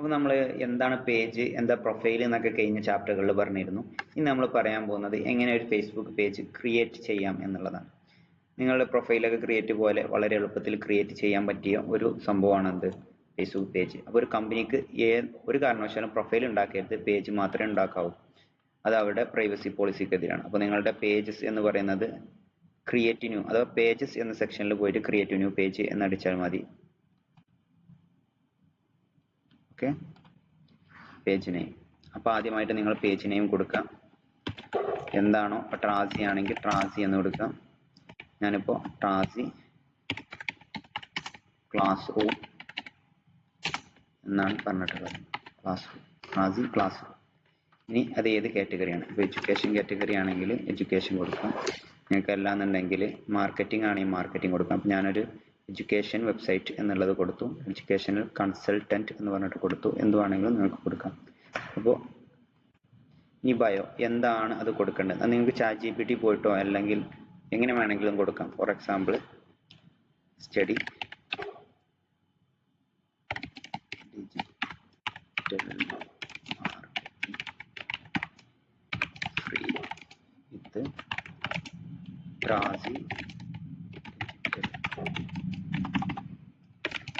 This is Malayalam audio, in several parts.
അപ്പോൾ നമ്മൾ എന്താണ് പേജ് എന്താ പ്രൊഫൈൽ എന്നൊക്കെ കഴിഞ്ഞ ചാപ്റ്ററുകളിൽ പറഞ്ഞിരുന്നു. ഇനി നമ്മൾ പറയാൻ പോകുന്നത് എങ്ങനെ ഒരു ഫേസ്ബുക്ക് പേജ് ക്രിയേറ്റ് ചെയ്യാം എന്നുള്ളതാണ്. നിങ്ങളുടെ പ്രൊഫൈലൊക്കെ ക്രിയേറ്റ് പോലെ വളരെ എളുപ്പത്തിൽ ക്രിയേറ്റ് ചെയ്യാൻ പറ്റിയ ഒരു സംഭവമാണ് എന്ത് ഫേസ്ബുക്ക് പേജ് അപ്പോൾ ഒരു കമ്പനിക്ക് ഏ ഒരു കാരണവശാലും പ്രൊഫൈൽ ഉണ്ടാക്കരുത് പേജ് മാത്രമേ ഉണ്ടാക്കാവൂ. അത് അവരുടെ പ്രൈവസി പോളിസിക്കെതിരാണ് അപ്പോൾ നിങ്ങളുടെ പേജസ് എന്ന് പറയുന്നത് ക്രിയേറ്റ് ന്യൂ അഥവാ പേജസ് എന്ന സെക്ഷനിൽ പോയിട്ട് ക്രിയേറ്റ് ന്യൂ പേജ് എന്നടിച്ചാൽ മതി. ഓക്കെ. പേജ് നെയിം അപ്പോൾ ആദ്യമായിട്ട് നിങ്ങൾ പേജ് നെയിം കൊടുക്കാം. എന്താണോ? ഇപ്പോൾ ട്രാസി ആണെങ്കിൽ ട്രാസി എന്ന് കൊടുക്കാം. ഞാനിപ്പോൾ ട്രാസി ക്ലാസ് റൂം എന്നാണ് പറഞ്ഞിട്ടുള്ളത്. ക്ലാസ് റൂം ട്രാസി ക്ലാസ് റൂം ഇനി അത് ഏത് കാറ്റഗറിയാണ് ഇപ്പൊ എഡ്യൂക്കേഷൻ കാറ്റഗറി ആണെങ്കിൽ എഡ്യൂക്കേഷൻ കൊടുക്കാം. നിങ്ങൾക്ക് അല്ലാന്നുണ്ടെങ്കിൽ മാർക്കറ്റിംഗ് ആണെങ്കിൽ മാർക്കറ്റിംഗ് കൊടുക്കാം. അപ്പോൾ ഞാനൊരു എഡ്യൂക്കേഷൻ വെബ്സൈറ്റ് എന്നുള്ളത് കൊടുത്തു. എഡ്യൂക്കേഷണൽ കൺസൾട്ടന്റ് എന്ന് പറഞ്ഞിട്ട് കൊടുത്തു. എന്തുവാണെങ്കിലും നിങ്ങൾക്ക് കൊടുക്കാം. അപ്പോൾ ഈ ബയോ എന്താണ് അത് കൊടുക്കേണ്ടത്? അത് നിങ്ങൾക്ക് ചാറ്റ് ജി പി ടി പോയിട്ടോ? അല്ലെങ്കിൽ എങ്ങനെ വേണമെങ്കിലും കൊടുക്കാം. For example study digital free with Trasi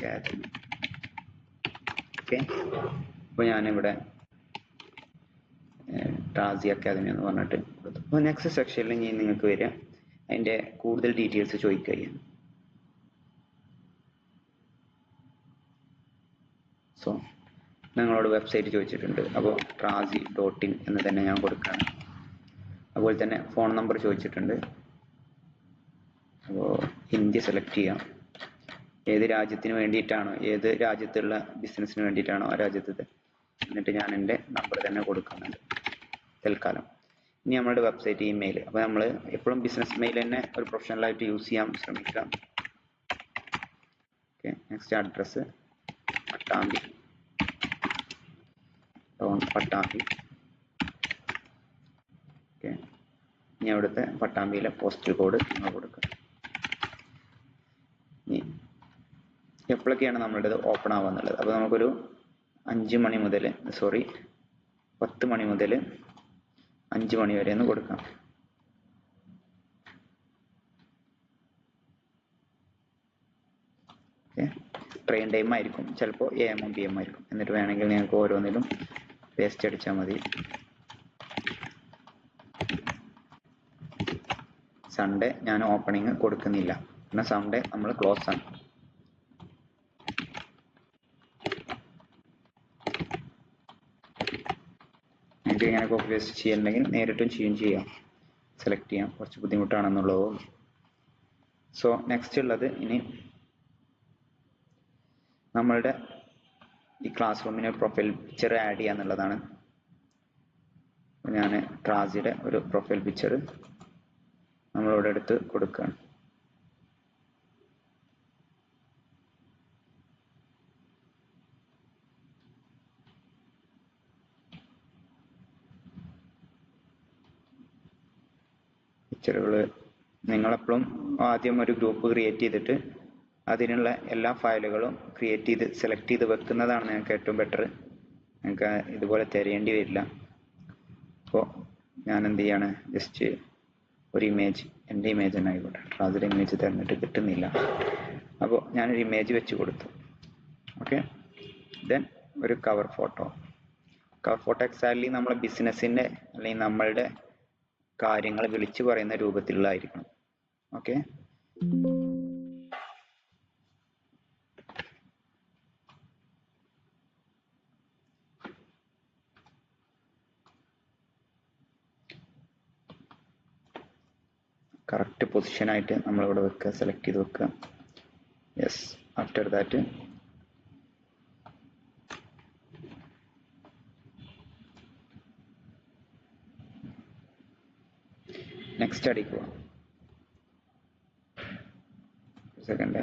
academy okay അപ്പോൾ ഞാനിവിടെ ടാസി അക്കാദമി എന്ന് പറഞ്ഞിട്ട് കൊടുത്തു. അപ്പോൾ നെക്സ്റ്റ് സെക്ഷനിൽ ഇനി നിങ്ങൾക്ക് വരിക. അതിന്റെ കൂടുതൽ ഡീറ്റെയിൽസ് ചോദിക്കുക സോ നിങ്ങളോട് വെബ്സൈറ്റ് ചോദിച്ചിട്ടുണ്ട്. അപ്പോൾ ട്രാസി ഡോട്ട് ഇൻ എന്ന് തന്നെ ഞാൻ കൊടുക്കുകയാണ്. അതുപോലെ തന്നെ ഫോൺ നമ്പർ ചോദിച്ചിട്ടുണ്ട്. അപ്പോൾ ഇന്ത്യ സെലക്ട് ചെയ്യാം. ഏത് രാജ്യത്തിന് വേണ്ടിയിട്ടാണോ ഏത് രാജ്യത്തുള്ള ബിസിനസ്സിന് വേണ്ടിയിട്ടാണോ ആ രാജ്യത്തെ എന്നിട്ട് ഞാൻ എന്റെ നമ്പർ തന്നെ കൊടുക്കുന്നുണ്ട് തൽക്കാലം. ഇനി നമ്മളുടെ വെബ്സൈറ്റ് ഇമെയിൽ അപ്പോൾ നമ്മൾ എപ്പോഴും ബിസിനസ് മെയിൽ തന്നെ ഒരു പ്രൊഫഷണലായിട്ട് യൂസ് ചെയ്യാൻ ശ്രമിക്കാം. Okay next address Pattambi. Town Pattambi. Okay ഇനി അവിടുത്തെ പട്ടാമ്പിയിലെ പോസ്റ്റൽ കോഡ് നമ്മൾ കൊടുക്കുക ഇനി എപ്പോഴൊക്കെയാണ് നമ്മളുടെ ഓപ്പൺ ആവുക എന്നുള്ളത് അപ്പോൾ നമുക്കൊരു അഞ്ച് മണി മുതൽ സോറി പത്ത് മണി മുതൽ അഞ്ച് മണി വരെ എന്ന് കൊടുക്കാം. ട്രെയിൻ ടൈം ആയിരിക്കും. ചിലപ്പോൾ എ എമ്മും പി എം ആയിരിക്കും. എന്നിട്ട് വേണമെങ്കിൽ നിങ്ങൾക്ക് ഓരോന്നിലും പേസ്റ്റ് അടിച്ചാൽ മതി. സൺഡേ ഞാൻ ഓപ്പണിങ് കൊടുക്കുന്നില്ല. പിന്നെ സൺഡേ നമ്മൾ ക്ലോസ് ആണ്. നിങ്ങൾക്ക് ഇങ്ങനെ കോപ്പി പേസ്റ്റ് ചെയ്യണമെങ്കിൽ നേരിട്ടും ചെയ്യും ചെയ്യാം. സെലക്ട് ചെയ്യാം. കുറച്ച് ബുദ്ധിമുട്ടാണെന്നുള്ളത് സോ നെക്സ്റ്റ് ഉള്ളത് ഇനി നമ്മളുടെ ഈ ക്ലാസ് റൂമിന് പ്രൊഫൈൽ പിക്ചർ ആഡ് ചെയ്യുക എന്നുള്ളതാണ്. ഞാൻ ട്രാസിയുടെ ഒരു പ്രൊഫൈൽ പിക്ചർ നമ്മളിവിടെ എടുത്ത് കൊടുക്കുകയാണ് പിക്ചറുകൾ നിങ്ങളെപ്പോഴും ആദ്യം ഒരു ഗ്രൂപ്പ് ക്രിയേറ്റ് ചെയ്തിട്ട് അതിനുള്ള എല്ലാ ഫയലുകളും ക്രിയേറ്റ് ചെയ്ത് സെലക്ട് ചെയ്ത് വെക്കുന്നതാണ് നിങ്ങൾക്ക് ഏറ്റവും ബെറ്റർ നിങ്ങൾക്ക് ഇതുപോലെ തിരയേണ്ടി വരില്ല. അപ്പോൾ ഞാൻ എന്ത് ചെയ്യാണ്? ജസ്റ്റ് ഒരു ഇമേജ് എന്റെ ഇമേജ് തന്നെ ആയിക്കോട്ടെ. ട്രാസർ ഇമേജ് തിരഞ്ഞിട്ട് കിട്ടുന്നില്ല. അപ്പോൾ ഞാനൊരു ഇമേജ് വെച്ച് കൊടുത്തു. ഓക്കെ ദെൻ ഒരു cover photo cover photo exactly നമ്മളെ ബിസിനസ്സിന്റെ അല്ലെങ്കിൽ നമ്മളുടെ കാര്യങ്ങൾ വിളിച്ചു പറയുന്ന രൂപത്തിലുള്ളതായിരിക്കണം. ഓക്കെ കറക്റ്റ് നമ്മൾ ഇവിടെ വെക്കുക സെലക്ട് ചെയ്ത് വെക്കുക യെസ് ആഫ്റ്റർ ദാറ്റ് നെക്സ്റ്റ് അടിക്കുക സെക്കൻഡ്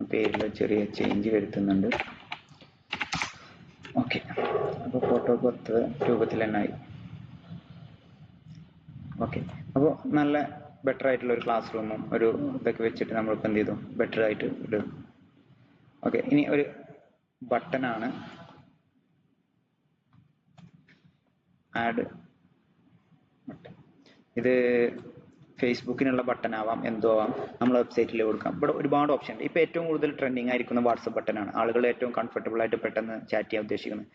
പേരിൽ ചെറിയ ചേഞ്ച് വരുത്തുന്നുണ്ട്. ഓക്കെ അപ്പോൾ ഫോട്ടോ പുറത്ത് രൂപത്തിൽ തന്നെ ആയി. ഓക്കെ അപ്പോൾ നല്ല ബെറ്റർ ആയിട്ടുള്ള ഒരു ക്ലാസ് റൂമും ഒരു ഇതൊക്കെ വെച്ചിട്ട് നമ്മളിപ്പോൾ എന്ത് ചെയ്തു? ബെറ്റർ ആയിട്ട് ഇടും ഓക്കെ ഇനി ഒരു ബട്ടൺ ആണ് ആഡ് ബട്ടൺ ഇത് ഫേസ്ബുക്കിനുള്ള ബട്ടൺ ആവാം എന്തോ ആവാം നമ്മൾ വെബ്സൈറ്റിൽ കൊടുക്കാം. ഇവിടെ ഒരുപാട് ഓപ്ഷൻ ഉണ്ട്. ഇപ്പോൾ ഏറ്റവും കൂടുതൽ ട്രെൻഡിങ് ആയിരിക്കുന്ന വാട്സപ്പ് ആണ് ആളുകൾ ഏറ്റവും കംഫർട്ടബിൾ ആയിട്ട് പെട്ടെന്ന് ചാറ്റ് ചെയ്യാൻ ഉദ്ദേശിക്കുന്നത്.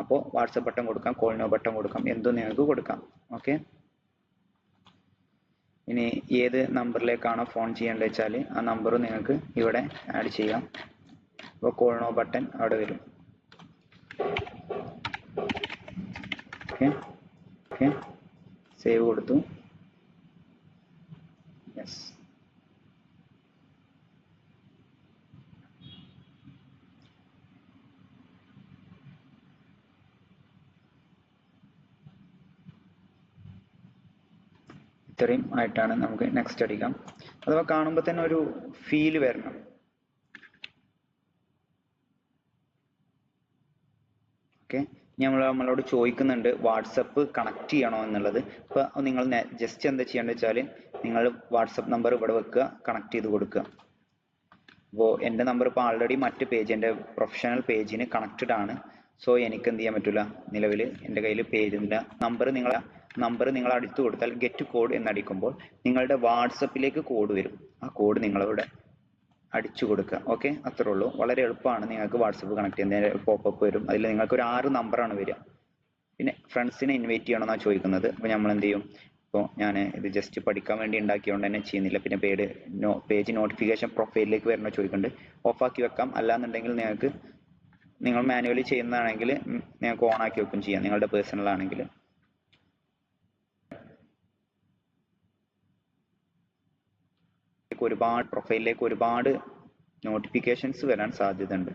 അപ്പോൾ വാട്സപ്പ് ബട്ടൺ കൊടുക്കാം കോൾ നോ ബട്ടൺ കൊടുക്കാം എന്തും നിങ്ങൾക്ക് കൊടുക്കാം. ഓക്കെ ഇനി ഏത് നമ്പറിലേക്കാണോ ഫോൺ ചെയ്യേണ്ടത് വെച്ചാൽ ആ നമ്പർ നിങ്ങൾക്ക് ഇവിടെ ആഡ് ചെയ്യാം. കോൾ നോ ബട്ടൺ അവിടെ വരും. ഓക്കെ ഓക്കെ സേവ് കൊടുത്തു. യെസ് ഇത്രയും ആയിട്ടാണ് നമുക്ക് നെക്സ്റ്റ് അടിക്കാം. അഥവാ കാണുമ്പോൾ തന്നെ ഒരു ഫീൽ വരണം. ഓക്കെ നമ്മൾ നമ്മളോട് ചോദിക്കുന്നുണ്ട് വാട്സപ്പ് കണക്ട് ചെയ്യണോ എന്നുള്ളത്. ഇപ്പൊ നിങ്ങൾ ജസ്റ്റ് എന്താ ചെയ്യേണ്ടത് വെച്ചാൽ നിങ്ങൾ വാട്സപ്പ് നമ്പർ ഇവിടെ വെക്കുക കണക്ട് ചെയ്ത് കൊടുക്കുക. അപ്പോൾ എന്റെ നമ്പർ ഇപ്പോൾ ആൾറെഡി മറ്റ് പേജ് എന്റെ പ്രൊഫഷണൽ പേജിന് കണക്റ്റഡ് ആണ്. സോ എനിക്ക് എന്ത് ചെയ്യാൻ പറ്റില്ല നിലവിൽ എന്റെ കയ്യിൽ പേജിന്റെ നമ്പർ നിങ്ങൾ നമ്പർ നിങ്ങൾ അടുത്ത് കൊടുത്താൽ ഗെറ്റ് കോഡ് എന്നടിക്കുമ്പോൾ നിങ്ങളുടെ വാട്സപ്പിലേക്ക് കോഡ് വരും. ആ കോഡ് നിങ്ങളിവിടെ അടിച്ചു കൊടുക്കുക. ഓക്കെ അത്രേ ഉള്ളൂ. വളരെ എളുപ്പമാണ് നിങ്ങൾക്ക് വാട്സപ്പ് കണക്ട് ചെയ്യുന്നത് പോപ്പപ്പ് വരും. അതിൽ നിങ്ങൾക്ക് ഒരു ആറ് നമ്പറാണ് വരിക. പിന്നെ ഫ്രണ്ട്സിനെ ഇൻവൈറ്റ് ചെയ്യണമെന്നാണ് ചോദിക്കുന്നത്. അപ്പോൾ നമ്മൾ എന്ത് ചെയ്യും? ഇപ്പോൾ ഞാൻ ഇത് ജസ്റ്റ് പഠിക്കാൻ വേണ്ടി ഉണ്ടാക്കിയതുകൊണ്ട് തന്നെ ചെയ്യുന്നില്ല. പിന്നെ പേര് നോ പേജ് നോട്ടിഫിക്കേഷൻ പ്രൊഫൈലിലേക്ക് വരണോ ചോദിക്കുന്നുണ്ട്. ഓഫാക്കി വെക്കാം. അല്ലാന്നുണ്ടെങ്കിൽ നിങ്ങൾക്ക് നിങ്ങൾ മാനുവലി ചെയ്യുന്നതാണെങ്കിൽ നിങ്ങൾക്ക് ഓൺ ആക്കി വെക്കും ചെയ്യാം. നിങ്ങളുടെ പേഴ്സണൽ ആണെങ്കിൽ. ഒരുപാട് പ്രൊഫൈലിലേക്ക് ഒരുപാട് നോട്ടിഫിക്കേഷൻസ് വരാൻ സാധ്യതയുണ്ട്.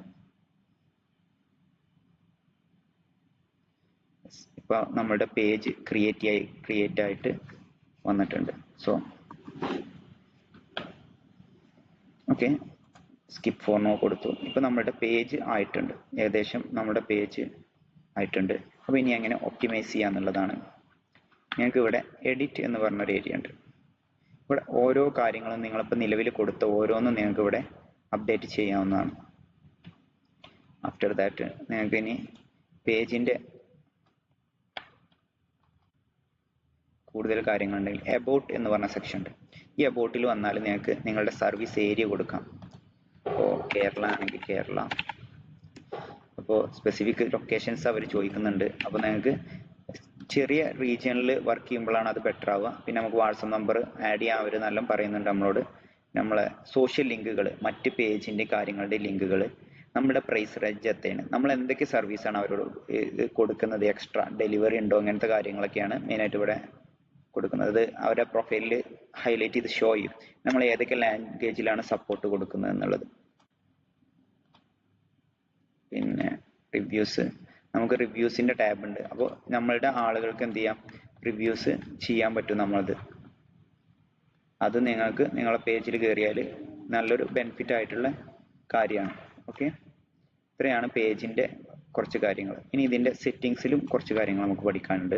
ഇപ്പൊ നമ്മുടെ പേജ് ക്രിയേറ്റ് ആയി ക്രിയേറ്റ് ആയിട്ട് വന്നിട്ടുണ്ട്. So okay skip for now കൊടുത്തു. ഇപ്പൊ നമ്മുടെ പേജ് ആയിട്ടുണ്ട്. ഏകദേശം നമ്മുടെ പേജ് ആയിട്ടുണ്ട്. അപ്പൊ ഇനി എങ്ങനെ ഒപ്റ്റിമൈസ് ചെയ്യാന്നുള്ളതാണ്. ഞങ്ങൾക്ക് ഇവിടെ എഡിറ്റ് എന്ന് പറഞ്ഞൊരു ഏരിയ ഉണ്ട്. ഇവിടെ ഓരോ കാര്യങ്ങളും നിങ്ങളിപ്പോൾ നിലവിൽ കൊടുത്ത ഓരോന്നും നിങ്ങൾക്ക് ഇവിടെ അപ്ഡേറ്റ് ചെയ്യാവുന്നതാണ്. ആഫ്റ്റർ ദാറ്റ് നിങ്ങൾക്ക് ഇനി പേജിന്റെ കൂടുതൽ കാര്യങ്ങളുണ്ടെങ്കിൽ എബൌട്ട് എന്ന് പറഞ്ഞ സെക്ഷൻ ഉണ്ട്. ഈ എബൌട്ടിൽ വന്നാൽ നിങ്ങൾക്ക് നിങ്ങളുടെ സർവീസ് ഏരിയ കൊടുക്കാം. അപ്പോൾ കേരള ആണെങ്കിൽ കേരള. അപ്പോൾ സ്പെസിഫിക് ലൊക്കേഷൻസ് അവർ ചോദിക്കുന്നുണ്ട്. അപ്പോൾ നിങ്ങൾക്ക് ചെറിയ റീജിയനിൽ വർക്ക് ചെയ്യുമ്പോഴാണ് അത് ബെറ്റർ ആവുക. പിന്നെ നമുക്ക് വാട്സപ്പ് നമ്പർ ആഡ് ചെയ്യാൻ അവർ നല്ല പറയുന്നുണ്ട് നമ്മളോട്. നമ്മളെ സോഷ്യൽ ലിങ്കുകൾ മറ്റ് പേജിന്റെ കാര്യങ്ങളുടെ ലിങ്കുകൾ നമ്മുടെ പ്രൈസ് എത്രയാണ് നമ്മൾ എന്തൊക്കെ സർവീസാണ് അവരോട് കൊടുക്കുന്നത്? എക്സ്ട്രാ ഡെലിവറി ഉണ്ടോ? അങ്ങനത്തെ കാര്യങ്ങളൊക്കെയാണ് മെയിനായിട്ട് ഇവിടെ കൊടുക്കുന്നത്. അത് അവരുടെ പ്രൊഫൈലിൽ ഹൈലൈറ്റ് ചെയ്ത് ഷോ ചെയ്യും. നമ്മൾ ഏതൊക്കെ ലാംഗ്വേജിലാണ് സപ്പോർട്ട് കൊടുക്കുന്നത് എന്നുള്ളത്. പിന്നെ റിവ്യൂസ് നമുക്ക് റിവ്യൂസിന്റെ ടാബ് ഉണ്ട്. അപ്പോൾ നമ്മളുടെ ആളുകൾക്ക് എന്ത് ചെയ്യാം? റിവ്യൂസ് ചെയ്യാൻ പറ്റും നമ്മളത്. അത് നിങ്ങൾക്ക് നിങ്ങളുടെ പേജിൽ കയറിയാൽ നല്ലൊരു ബെനിഫിറ്റ് ആയിട്ടുള്ള കാര്യമാണ്. ഓക്കെ ഇത്രയാണ് പേജിന്റെ കുറച്ച് കാര്യങ്ങൾ ഇനി ഇതിന്റെ സെറ്റിങ്സിലും കുറച്ച് കാര്യങ്ങൾ നമുക്ക് പഠിക്കാനുണ്ട്.